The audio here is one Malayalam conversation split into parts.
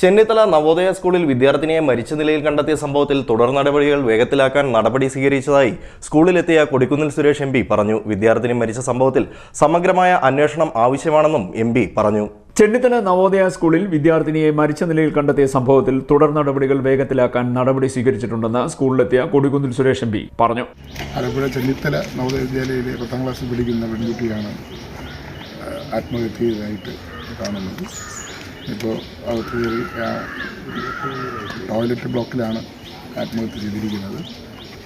ചെന്നിത്തല നവോദയ സ്കൂളിൽ വിദ്യാർത്ഥിനിയെ മരിച്ച നിലയിൽ കണ്ടെത്തിയ സംഭവത്തിൽ തുടർ നടപടികൾ വേഗത്തിലാക്കാൻ നടപടി സ്വീകരിച്ചതായി സ്കൂളിലെത്തിയ കൊടിക്കുന്നിൽ സുരേഷ് എം പി പറഞ്ഞു. വിദ്യാർത്ഥിനി മരിച്ച സംഭവത്തിൽ സമഗ്രമായ അന്വേഷണം ആവശ്യമാണെന്നും എം പി പറഞ്ഞു. ചെന്നിത്തല നവോദയ സ്കൂളിൽ വിദ്യാർത്ഥിനിയെ മരിച്ച നിലയിൽ കണ്ടെത്തിയ സംഭവത്തിൽ തുടർ നടപടികൾ വേഗത്തിലാക്കാൻ നടപടി സ്വീകരിച്ചിട്ടുണ്ടെന്ന് സ്കൂളിലെത്തിയ കൊടിക്കുന്നിൽ സുരേഷ് എം പി പറഞ്ഞു. ആലപ്പുഴ ചെന്നിത്തല നവോദയ വിദ്യാലയയിലെ പത്താം ക്ലാസ്സിൽ പഠിക്കുന്ന പെൺകുട്ടിയാണ് ആത്മഹത്യ ചെയ്തതായിട്ട് കാണുന്നത്. ഇപ്പോൾ അകത്ത് കയറി ടോയ്ലറ്റ് ബ്ലോക്കിലാണ് ആത്മഹത്യ ചെയ്തിരിക്കുന്നത്.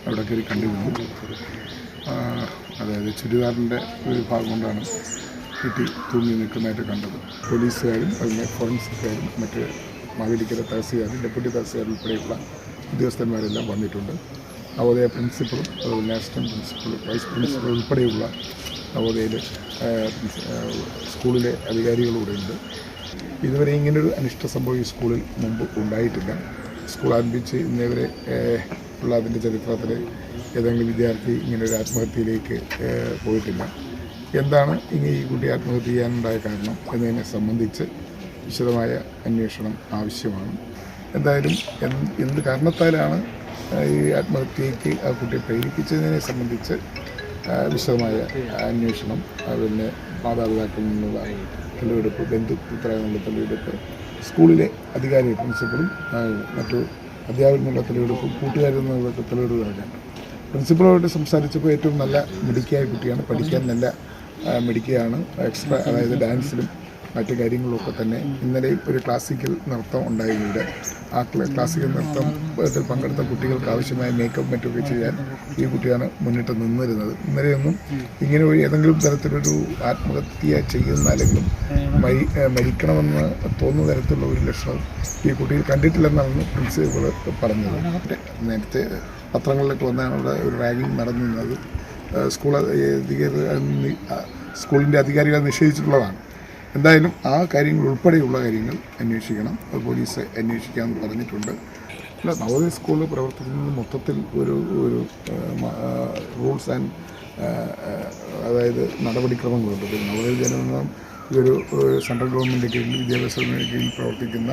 അവിടെ കയറി കണ്ടിരുന്നു. അതായത് ചുരിദാറിന്റെ ഒരു ഭാഗം കൊണ്ടാണ് കുട്ടി തൂങ്ങി നിൽക്കുന്നതായിട്ട് കണ്ടത്. പോലീസുകാരും അതിന്റെ ഫോറൻസിക്കാരും മറ്റ് മാവേലിക്കര തഹസിൽദാരും ഡെപ്യൂട്ടി തഹസിൽദാർ ഉൾപ്പെടെയുള്ള ഉദ്യോഗസ്ഥന്മാരെല്ലാം വന്നിട്ടുണ്ട്. നവോദയ പ്രിൻസിപ്പളും അതുപോലെ അസിസ്റ്റന്റ് പ്രിൻസിപ്പൾ വൈസ് പ്രിൻസിപ്പൾ ഉൾപ്പെടെയുള്ള ആ, സ്കൂളിലെ അധികാരികളും ഉണ്ട് ഇതുവരെ ഇങ്ങനൊരു അനിഷ്ട സംഭവം ഈ സ്കൂളിൽ മുമ്പ് ഉണ്ടായിട്ടില്ല. സ്കൂൾ ആരംഭിച്ച് ഇന്നേവരെ ഉള്ള അതിന്റെ ചരിത്രത്തിൽ ഏതെങ്കിലും വിദ്യാർത്ഥി ഇങ്ങനെ ഒരു ആത്മഹത്യയിലേക്ക് പോയിട്ടില്ല. എന്താണ് ഇനി ഈ കുട്ടി ആത്മഹത്യ ചെയ്യാനുണ്ടായ കാരണം എന്നതിനെ സംബന്ധിച്ച് വിശദമായ അന്വേഷണം ആവശ്യമാണ്. എന്തായാലും എന്ത് കാരണത്താലാണ് ഈ ആത്മഹത്യയ്ക്ക് ആ കുട്ടിയെ പ്രേരിപ്പിച്ചതിനെ സംബന്ധിച്ച് വിശദമായ അന്വേഷണം പിന്നെ മാതാപിതാക്കളിൽ നിന്നുള്ള തെളിവെടുപ്പ് ബന്ധുപുത്രായുള്ള തെളിവെടുപ്പ് സ്കൂളിലെ അധികാരി പ്രിൻസിപ്പളും മറ്റു അധ്യാപകരിൽ നിന്നുള്ള തെളിവെടുപ്പും കൂട്ടുകാരിൽ നിന്നുള്ള തെളിവെടുപ്പ് നടക്കാനുണ്ട് പ്രിൻസിപ്പളുമായിട്ട് സംസാരിച്ചപ്പോൾ ഏറ്റവും നല്ല മിടുക്കിയായ കുട്ടിയാണ് പഠിക്കാൻ നല്ല മിടുക്കിയാണ്. എക്സ്ട്രാ അതായത് ഡാൻസിലും മറ്റു കാര്യങ്ങളിലൊക്കെ തന്നെ ഇന്നലെയും ഒരു ക്ലാസിക്കൽ നൃത്തം ഉണ്ടായിരുന്നു ആ ക്ലാസിക്കൽ നൃത്തം ഇതിൽ പങ്കെടുത്ത കുട്ടികൾക്ക് ആവശ്യമായ മേക്കപ്പ് മറ്റൊക്കെ ചെയ്യാൻ ഈ കുട്ടിയാണ് മുന്നിട്ട് നിന്നിരുന്നത്. ഇന്നലെയൊന്നും ഇങ്ങനെ ഒരു ഏതെങ്കിലും തരത്തിലൊരു ആത്മഹത്യ ചെയ്യുന്ന അല്ലെങ്കിൽ മരി മരിക്കണമെന്ന് തോന്നുന്ന തരത്തിലുള്ള ഒരു ലക്ഷണം ഈ കുട്ടിയിൽ കണ്ടിട്ടില്ലെന്നാണ് പ്രിൻസിപ്പൾ പറഞ്ഞത്. നേരത്തെ പത്രങ്ങളിലൊക്കെ വന്നാണ് ഒരു റാഗിങ് നടന്നിരുന്നത്. സ്കൂൾ സ്കൂളിന്റെ അധികാരികൾ നിഷേധിച്ചിട്ടുള്ളതാണ്. എന്തായാലും ആ കാര്യങ്ങൾ ഉൾപ്പെടെയുള്ള കാര്യങ്ങൾ അന്വേഷിക്കണം. പോലീസ് അന്വേഷിക്കാമെന്ന് പറഞ്ഞിട്ടുണ്ട്. അല്ല നവോദയ സ്കൂൾ പ്രവർത്തിക്കുന്നത് മൊത്തത്തിൽ ഒരു ഒരു റൂൾസ് ആൻഡ് അതായത് നടപടിക്രമങ്ങളുണ്ട്. നവോദയ ജനനം ഇതൊരു സെൻട്രൽ ഗവൺമെന്റ് കീഴിൽ വിദ്യാഭ്യാസ ഗവൺമെന്റ് കീഴിൽ പ്രവർത്തിക്കുന്ന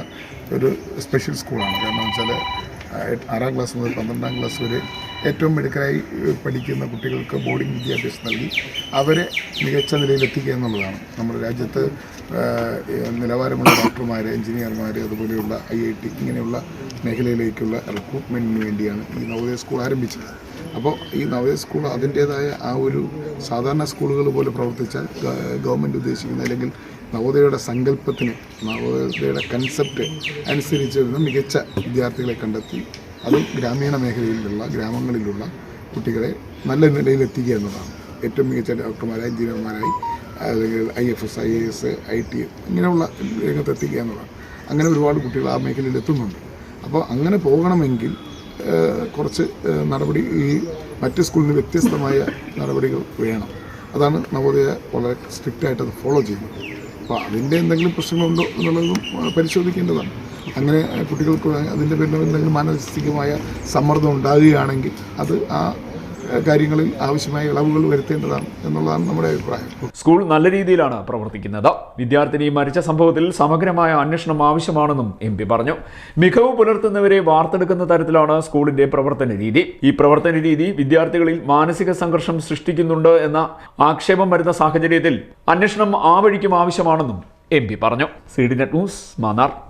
ഒരു സ്പെഷ്യൽ സ്കൂളാണ്. കാരണം വെച്ചാൽ ആറാം ക്ലാസ് മുതൽ പന്ത്രണ്ടാം ക്ലാസ് വരെ ഏറ്റവും മിടുക്കരായി പഠിക്കുന്ന കുട്ടികൾക്ക് ബോർഡിംഗ് വിദ്യാഭ്യാസം നൽകി അവരെ മികച്ച നിലയിലെത്തിക്കുക എന്നുള്ളതാണ്. നമ്മുടെ രാജ്യത്ത് നിലവാരമുള്ള ഡോക്ടർമാർ എഞ്ചിനീയർമാർ അതുപോലെയുള്ള ഐ ഐ ടി ഇങ്ങനെയുള്ള മേഖലയിലേക്കുള്ള റിക്രൂട്ട്മെന്റിന് വേണ്ടിയാണ് ഈ നവോദയ സ്കൂൾ ആരംഭിച്ചത്. അപ്പോൾ ഈ നവോദയ സ്കൂൾ അതിന്റേതായ ആ ഒരു സാധാരണ സ്കൂളുകൾ പോലെ പ്രവർത്തിച്ചാൽ ഗവൺമെന്റ് ഉദ്ദേശിക്കുന്ന അല്ലെങ്കിൽ നവോദയയുടെ സങ്കല്പത്തിന് നവോദയയുടെ കൺസെപ്റ്റ് അനുസരിച്ച് വരുന്ന മികച്ച വിദ്യാർത്ഥികളെ കണ്ടെത്തി അതും ഗ്രാമീണ മേഖലയിലുള്ള ഗ്രാമങ്ങളിലുള്ള കുട്ടികളെ നല്ല നിലയിലെത്തിക്കുക എന്നതാണ്. ഏറ്റവും മികച്ച ഡോക്ടർമാരായി എഞ്ചിനീയർമാരായി അല്ലെങ്കിൽ I F S I A S I T ഇങ്ങനെയുള്ള രംഗത്തെത്തിക്കുക എന്നതാണ്. അങ്ങനെ ഒരുപാട് കുട്ടികൾ ആ മേഖലയിൽ എത്തുന്നുണ്ട്. അപ്പോൾ അങ്ങനെ പോകണമെങ്കിൽ കുറച്ച് നടപടി ഈ മറ്റ് സ്കൂളിന് വ്യത്യസ്തമായ നടപടികൾ വേണം. അതാണ് നവോദയ വളരെ സ്ട്രിക്റ്റായിട്ട് അത് ഫോളോ ചെയ്യുന്നത്. അപ്പോൾ അതിന്റെ എന്തെങ്കിലും പ്രശ്നങ്ങളുണ്ടോ എന്നുള്ളതും പരിശോധിക്കേണ്ടതാണ്. അങ്ങനെ കുട്ടികൾക്ക് അതിന്റെ പേരിൽ എന്തെങ്കിലും മാനസികമായ സമ്മർദ്ദം ഉണ്ടാകുകയാണെങ്കിൽ അത് ആ, കാര്യങ്ങളിൽ ആവശ്യമായ ഇളവുകൾ വരുത്തേണ്ടതാണ് എന്നുള്ളതാണ് നമ്മുടെ അഭിപ്രായം. സ്കൂൾ നല്ല രീതിയിലാണ് പ്രവർത്തിക്കുന്നത്. വിദ്യാർത്ഥിനി മരിച്ച സംഭവത്തിൽ സമഗ്രമായ അന്വേഷണം ആവശ്യമാണെന്നും എം പി പറഞ്ഞു. മികവ് പുലർത്തുന്നവരെ വാർത്തെടുക്കുന്ന തരത്തിലാണ് സ്കൂളിന്റെ പ്രവർത്തന രീതി. ഈ പ്രവർത്തന രീതി വിദ്യാർത്ഥികളിൽ മാനസിക സംഘർഷം സൃഷ്ടിക്കുന്നുണ്ട് എന്ന ആക്ഷേപം വരുന്ന സാഹചര്യത്തിൽ അന്വേഷണം ആ വഴിക്കും ആവശ്യമാണെന്നും എം പി പറഞ്ഞു. C news Mannar.